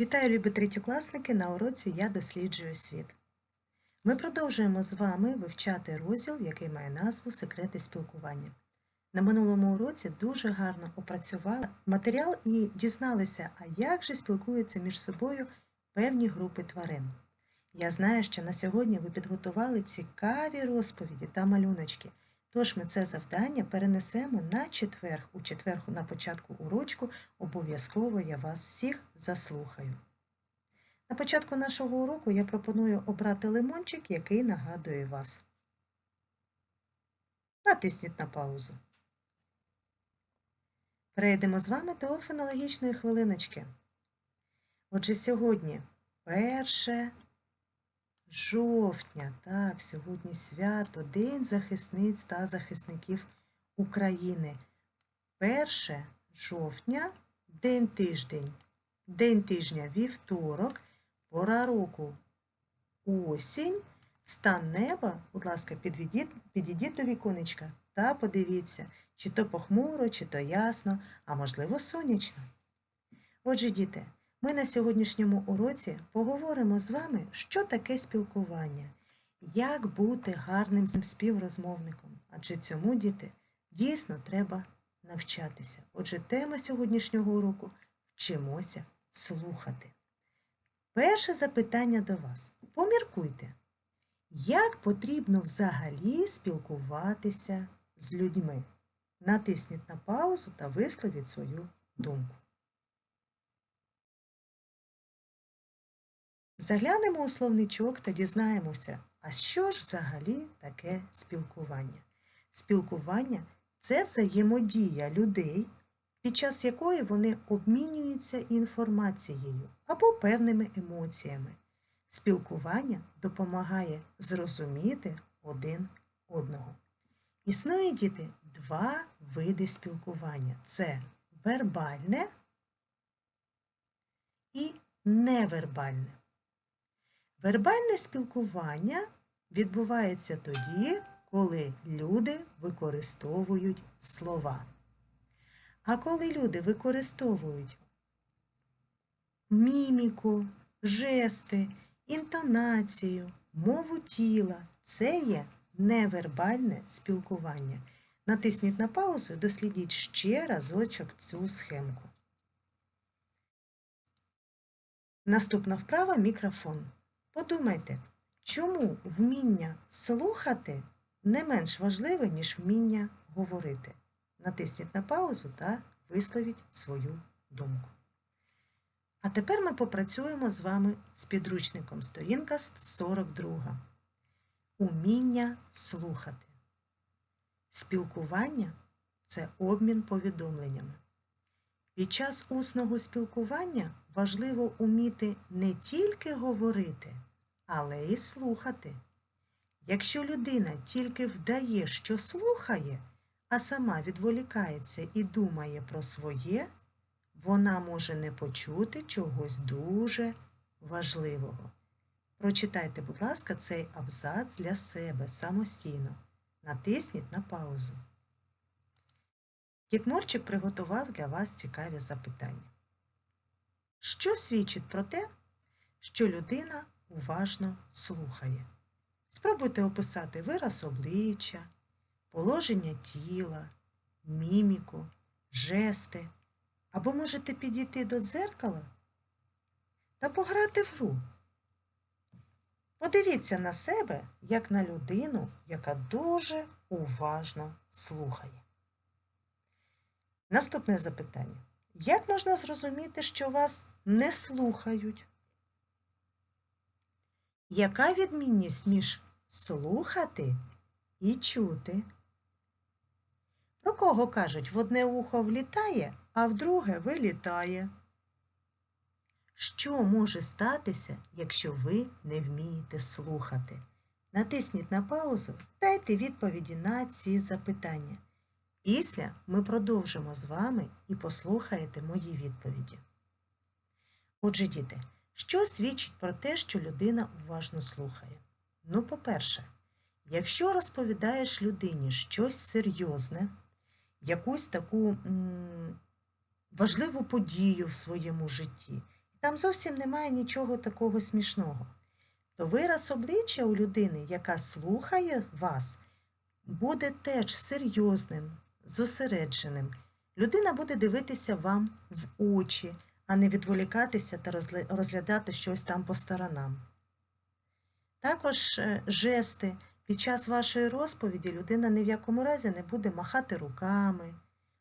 Вітаю, любі третьокласники! На уроці Я досліджую світ. Ми продовжуємо з вами вивчати розділ, який має назву Секрети спілкування. На минулому уроці дуже гарно опрацювали матеріал і дізналися, а як же спілкуються між собою певні групи тварин. Я знаю, що на сьогодні ви підготували цікаві розповіді та малюночки. Тож ми це завдання перенесемо на четверг. У четверг на початку урочку обов'язково я вас всіх заслухаю. На початку нашого уроку я пропоную обрати лимончик, який нагадує вас. Натисніть на паузу. Перейдемо з вами до фенологічної хвилиночки. Отже, сьогодні перше жовтня. Так, сьогодні свято, День захисниць та захисників України. 1 жовтня, день тиждень, день тижня вівторок, пора року осінь, стан неба, будь ласка, підійдіть, підійдіть до віконечка та подивіться, чи то похмуро, чи то ясно, а можливо сонячно. Отже, діти. Ми на сьогоднішньому уроці поговоримо з вами, що таке спілкування, як бути гарним співрозмовником. Адже цьому діти дійсно треба навчатися. Отже, тема сьогоднішнього уроку вчимося слухати. Перше запитання до вас. Поміркуйте, як потрібно взагалі спілкуватися з людьми? Натисніть на паузу та висловіть свою думку. Заглянемо у словничок та дізнаємося, а що ж взагалі таке спілкування? Спілкування це взаємодія людей, під час якої вони обмінюються інформацією або певними емоціями. Спілкування допомагає зрозуміти один одного. Існує діти два види спілкування: це вербальне і невербальне. Вербальне спілкування відбувається тоді, коли люди використовують слова. А коли люди використовують міміку, жести, інтонацію, мову тіла, це є невербальне спілкування. Натисніть на паузу і дослідіть ще разочок цю схемку. Наступна вправа мікрофон. Подумайте, чому вміння слухати не менш важливе, ніж вміння говорити. Натисніть на паузу та висловіть свою думку. А тепер ми попрацюємо з вами з підручником сторінка 42. Уміння слухати. Спілкування це обмін повідомленнями. Під час усного спілкування важливо уміти не тільки говорити, але й слухати. Якщо людина тільки вдає, що слухає, а сама відволікається і думає про своє, вона може не почути чогось дуже важливого. Прочитайте, будь ласка, цей абзац для себе самостійно. Натисніть на паузу. Кітморчик приготував для вас цікаві запитання. Що свідчить про те, що людина уважно слухає? Спробуйте описати вираз обличчя, положення тіла, міміку, жести, або можете підійти до дзеркала та пограти в гру. Подивіться на себе як на людину, яка дуже уважно слухає. Наступне запитання. Як можна зрозуміти, що вас не слухають? Яка відмінність між слухати і чути? Про кого кажуть, в одне ухо влітає, а в друге вилітає? Що може статися, якщо ви не вмієте слухати? Натисніть на паузу, дайте відповіді на ці запитання. Після ми продовжимо з вами і послухаєте мої відповіді. Отже, діти, що свідчить про те, що людина уважно слухає? Ну, по-перше, якщо розповідаєш людині щось серйозне, якусь таку м важливу подію в своєму житті, Там зовсім немає нічого такого смішного. То вираз обличчя у людини, яка слухає вас, буде теж серйозним, зосередженим. Людина буде дивитися вам в очі, а не відволікатися та розглядати щось там по сторонам. Також е, жести. Під час вашої розповіді людина ні в якому разі не буде махати руками,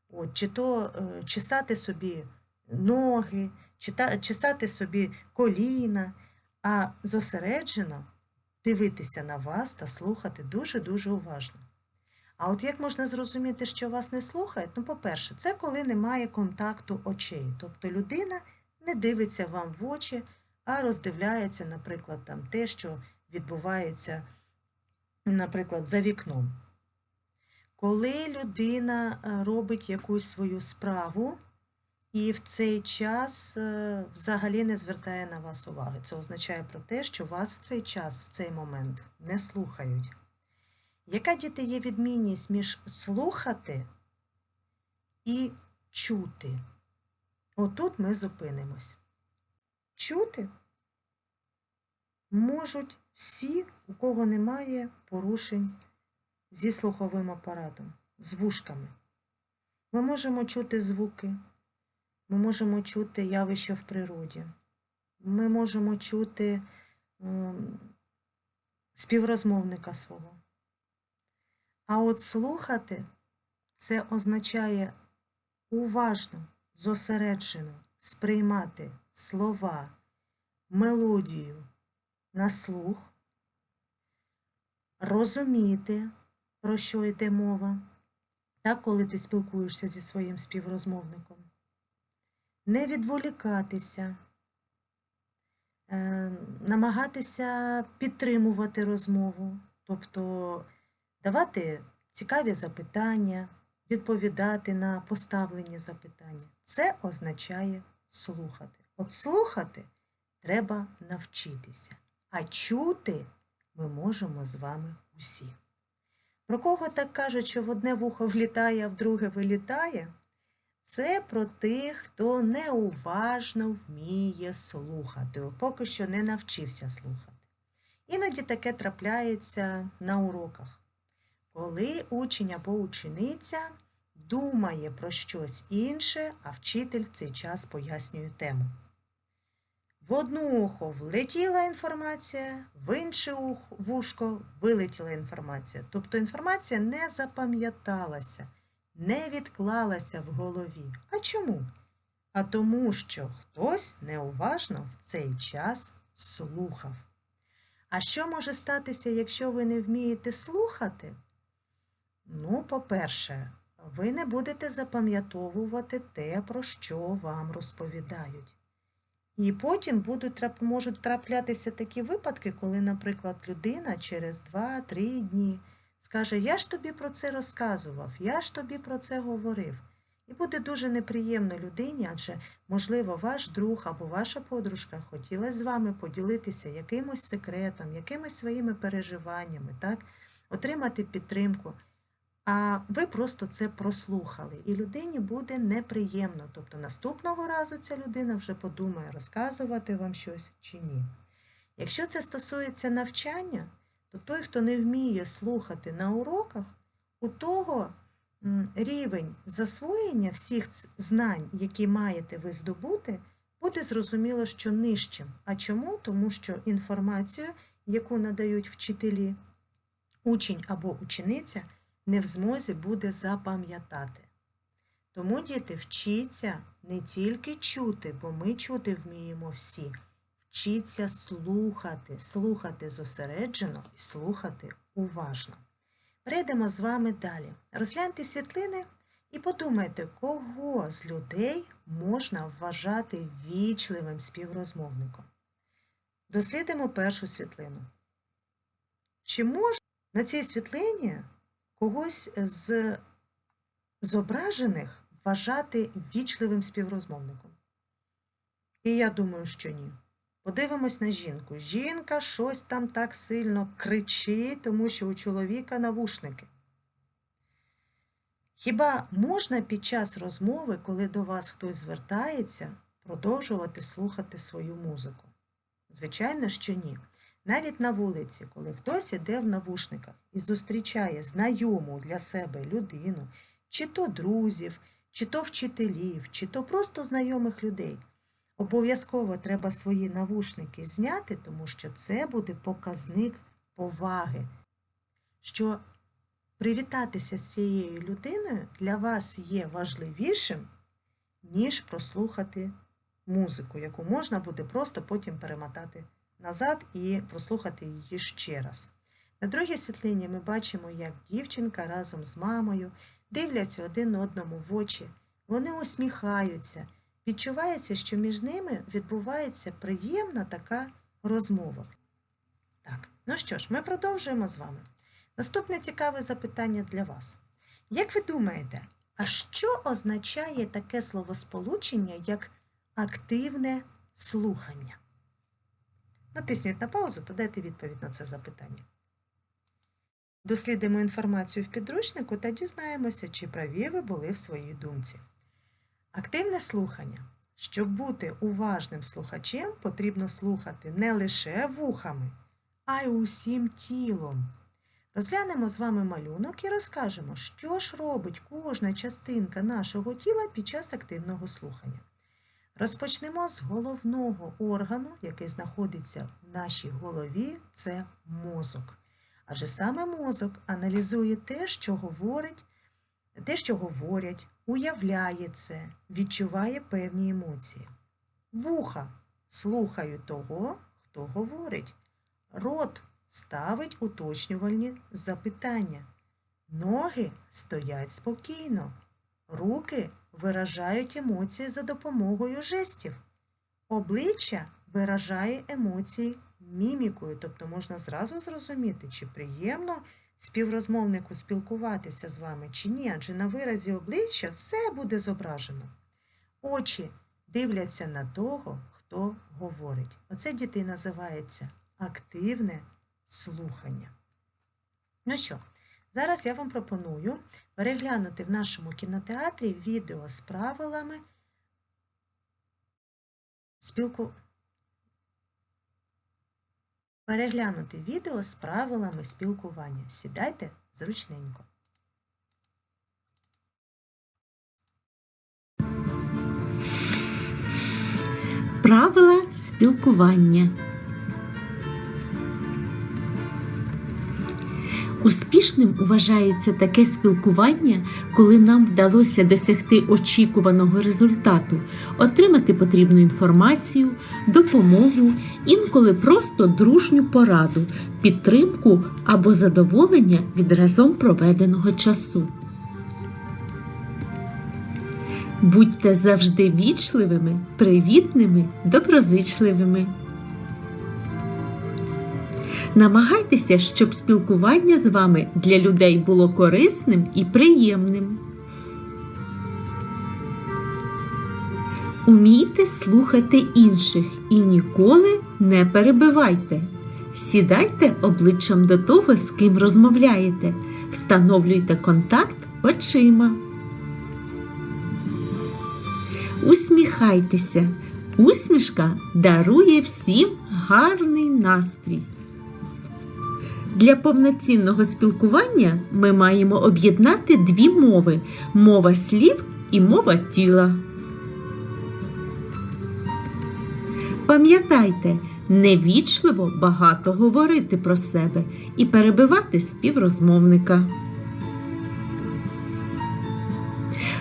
от, чи то е, чесати собі ноги, чи чесати собі коліна, а зосереджено дивитися на вас та слухати дуже-дуже уважно. А от як можна зрозуміти, що вас не слухають? Ну, по-перше, це коли немає контакту очей. Тобто людина не дивиться вам в очі, а роздивляється, наприклад, там те, що відбувається, наприклад, за вікном. Коли людина е, робить якусь свою справу і в цей час е, взагалі не звертає на вас уваги, це означає про те, що вас в цей час, в цей момент не слухають. Яка діти є відмінність між слухати і чути? Отут ми зупинимось. Чути можуть всі, у кого немає порушень зі слуховим апаратом, з вушками. Ми можемо чути звуки, ми можемо чути явища в природі, ми можемо чути ем, співрозмовника свого. А от слухати це означає уважно, зосереджено сприймати слова, мелодію на слух, розуміти, про що йде мова, так, коли ти спілкуєшся зі своїм співрозмовником, не відволікатися, е, намагатися підтримувати розмову, тобто давати цікаві запитання, відповідати на поставлені запитання. Це означає слухати. От слухати треба навчитися, а чути ми можемо з вами усі. Про кого так кажуть, що в одне вухо влітає, а в друге вилітає? Це про тих, хто неуважно вміє слухати, поки що не навчився слухати. Іноді таке трапляється на уроках, коли учень або учениця думає про щось інше, а вчитель в цей час пояснює тему. В одну ухо влетіла інформація, в інше вушко вилетіла інформація. Тобто інформація не запам'яталася, не відклалася в голові. А чому? А тому, що хтось неуважно в цей час слухав. А що може статися, якщо ви не вмієте слухати? Ну, по-перше, ви не будете запам'ятовувати те, про що вам розповідають. І потім будуть, можуть траплятися такі випадки, коли, наприклад, людина через 2-3 дні скаже: Я ж тобі про це розказував, я ж тобі про це говорив. І буде дуже неприємно людині, адже, можливо, ваш друг або ваша подружка хотіла з вами поділитися якимось секретом, якимись своїми переживаннями, так? отримати підтримку. А ви просто це прослухали, і людині буде неприємно. Тобто наступного разу ця людина вже подумає, розказувати вам щось чи ні. Якщо це стосується навчання, то той, хто не вміє слухати на уроках, у того рівень засвоєння всіх знань, які маєте ви здобути, буде зрозуміло, що нижчим. А чому? Тому що інформацію, яку надають вчителі, учень або учениця, не в змозі буде запам'ятати. Тому, діти, вчіться не тільки чути, бо ми чути вміємо всі. Вчіться слухати, слухати зосереджено і слухати уважно. Перейдемо з вами далі. Розгляньте світлини і подумайте, кого з людей можна вважати вічливим співрозмовником. Дослідимо першу світлину. Чи можна на цій світлині когось з зображених вважати вічливим співрозмовником? І я думаю, що ні. Подивимось на жінку. Жінка щось там так сильно кричить, тому що у чоловіка навушники. Хіба можна під час розмови, коли до вас хтось звертається, продовжувати слухати свою музику? Звичайно, що ні. Навіть на вулиці, коли хтось іде в навушниках і зустрічає знайому для себе людину, чи то друзів, чи то вчителів, чи то просто знайомих людей, обов'язково треба свої навушники зняти, тому що це буде показник поваги, що привітатися з цією людиною для вас є важливішим, ніж прослухати музику, яку можна буде просто потім перемотати назад і прослухати її ще раз. На другій світлині ми бачимо, як дівчинка разом з мамою дивляться один одному в очі, вони усміхаються. Відчувається, що між ними відбувається приємна така розмова. Так, ну що ж, ми продовжуємо з вами. Наступне цікаве запитання для вас. Як ви думаєте, а що означає таке словосполучення, як активне слухання? Натисніть на паузу та дайте відповідь на це запитання. Дослідимо інформацію в підручнику та дізнаємося, чи праві ви були в своїй думці. Активне слухання. Щоб бути уважним слухачем, потрібно слухати не лише вухами, а й усім тілом. Розглянемо з вами малюнок і розкажемо, що ж робить кожна частинка нашого тіла під час активного слухання. Розпочнемо з головного органу, який знаходиться в нашій голові, це мозок. Адже саме мозок аналізує те, що говорить, те, що говорять, уявляє це, відчуває певні емоції. Вуха слухають того, хто говорить. Рот ставить уточнювальні запитання. Ноги стоять спокійно. Руки виражають емоції за допомогою жестів. Обличчя виражає емоції мімікою, тобто можна зразу зрозуміти, чи приємно співрозмовнику спілкуватися з вами, чи ні, адже на виразі обличчя все буде зображено. Очі дивляться на того, хто говорить. Оце діти називається активне слухання. Ну що, зараз я вам пропоную переглянути в нашому кінотеатрі відео з правилами спілку... Переглянути відео з правилами спілкування. Сідайте зручненько. Правила спілкування. Успішним вважається таке спілкування, коли нам вдалося досягти очікуваного результату, отримати потрібну інформацію, допомогу, інколи просто дружню пораду, підтримку або задоволення від разом проведеного часу. Будьте завжди вічливими, привітними, доброзичливими. Намагайтеся, щоб спілкування з вами для людей було корисним і приємним. Умійте слухати інших і ніколи не перебивайте. Сідайте обличчям до того, з ким розмовляєте. Встановлюйте контакт очима. Усміхайтеся. Усмішка дарує всім гарний настрій. Для повноцінного спілкування ми маємо об'єднати дві мови мова слів і мова тіла. Пам'ятайте, невічливо багато говорити про себе і перебивати співрозмовника.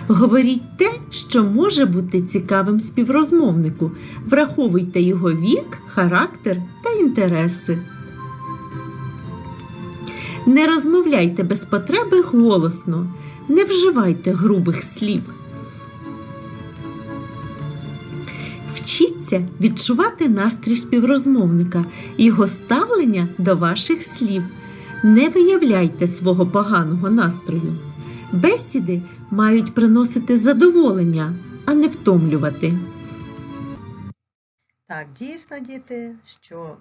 Говоріть те, що може бути цікавим співрозмовнику. Враховуйте його вік, характер та інтереси. Не розмовляйте без потреби голосно, не вживайте грубих слів. Вчіться відчувати настрій співрозмовника, його ставлення до ваших слів. Не виявляйте свого поганого настрою. Бесіди мають приносити задоволення, а не втомлювати. Так, дійсно, діти, що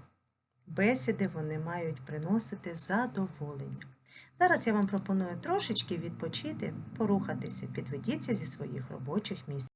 бесіди вони мають приносити задоволення. Зараз я вам пропоную трошечки відпочити, порухатися, підведіться зі своїх робочих місць.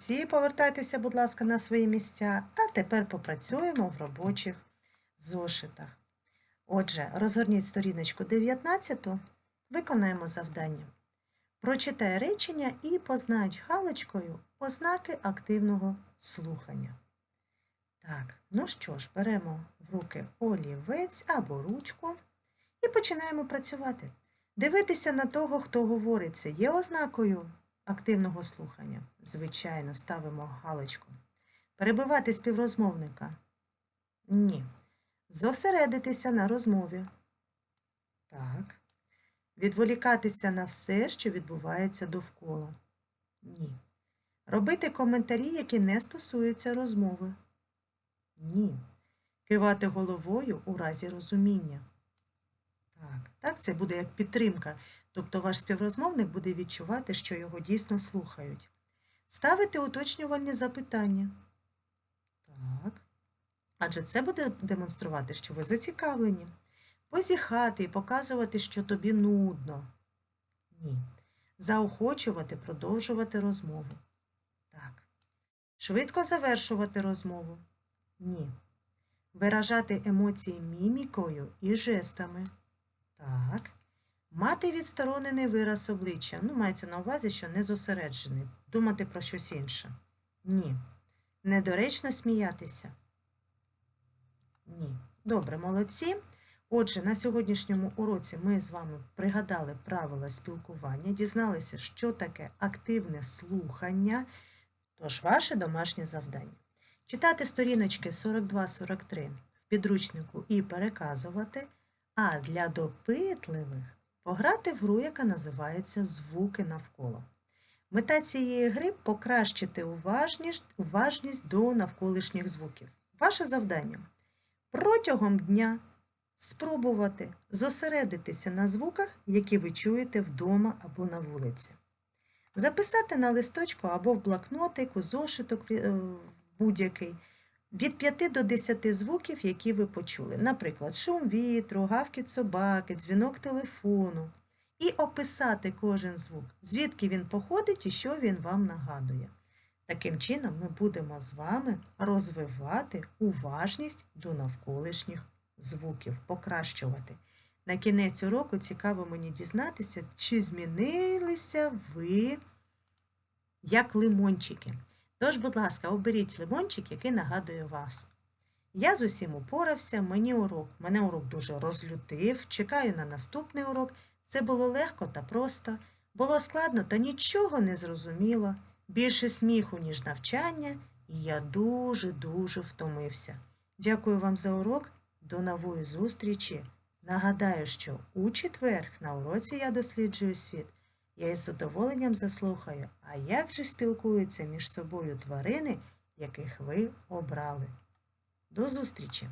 Молодці, повертайтеся, будь ласка, на свої місця. А тепер попрацюємо в робочих зошитах. Отже, розгорніть сторіночку 19, виконаємо завдання. Прочитай речення і познач галочкою ознаки активного слухання. Так, ну що ж, беремо в руки олівець або ручку і починаємо працювати. Дивитися на того, хто говорить, це є ознакою активного слухання. Звичайно, ставимо галочку. Перебивати співрозмовника. Ні. Зосередитися на розмові. Так. Відволікатися на все, що відбувається довкола. Ні. Робити коментарі, які не стосуються розмови. Ні. Кивати головою у разі розуміння. Це буде як підтримка. Тобто ваш співрозмовник буде відчувати, що його дійсно слухають. Ставити уточнювальні запитання. Так. Адже це буде демонструвати, що ви зацікавлені. Позіхати і показувати, що тобі нудно. Ні. Заохочувати, продовжувати розмову. Так. Швидко завершувати розмову. Ні. Виражати емоції мімікою і жестами. Так. Мати відсторонений вираз обличчя. Ну, мається на увазі, що не зосереджений. Думати про щось інше. Ні. Недоречно сміятися. Ні. Добре, молодці. Отже, на сьогоднішньому уроці ми з вами пригадали правила спілкування, дізналися, що таке активне слухання. Тож, ваше домашнє завдання. Читати сторіночки 42-43 в підручнику і переказувати, а для допитливих пограти в гру, яка називається Звуки навколо. Мета цієї гри покращити уважність, уважність до навколишніх звуків. Ваше завдання протягом дня спробувати зосередитися на звуках, які ви чуєте вдома або на вулиці. Записати на листочку або в блокнотик, у зошиток е, будь-який від 5 до 10 звуків, які ви почули. Наприклад, шум вітру, гавкіт собаки, дзвінок телефону. І описати кожен звук, звідки він походить і що він вам нагадує. Таким чином, ми будемо з вами розвивати уважність до навколишніх звуків, покращувати. На кінець уроку цікаво мені дізнатися, чи змінилися ви як лимончики. Тож, будь ласка, оберіть лимончик, який нагадує вас. Я з усім упорався, мені урок, мене урок дуже розлютив. Чекаю на наступний урок. Це було легко та просто, було складно та нічого не зрозуміло. Більше сміху, ніж навчання, і я дуже-дуже втомився. Дякую вам за урок. До нової зустрічі. Нагадаю, що у четвер на уроці я досліджую світ. Я із задоволенням заслухаю, а як же спілкуються між собою тварини, яких ви обрали. До зустрічі!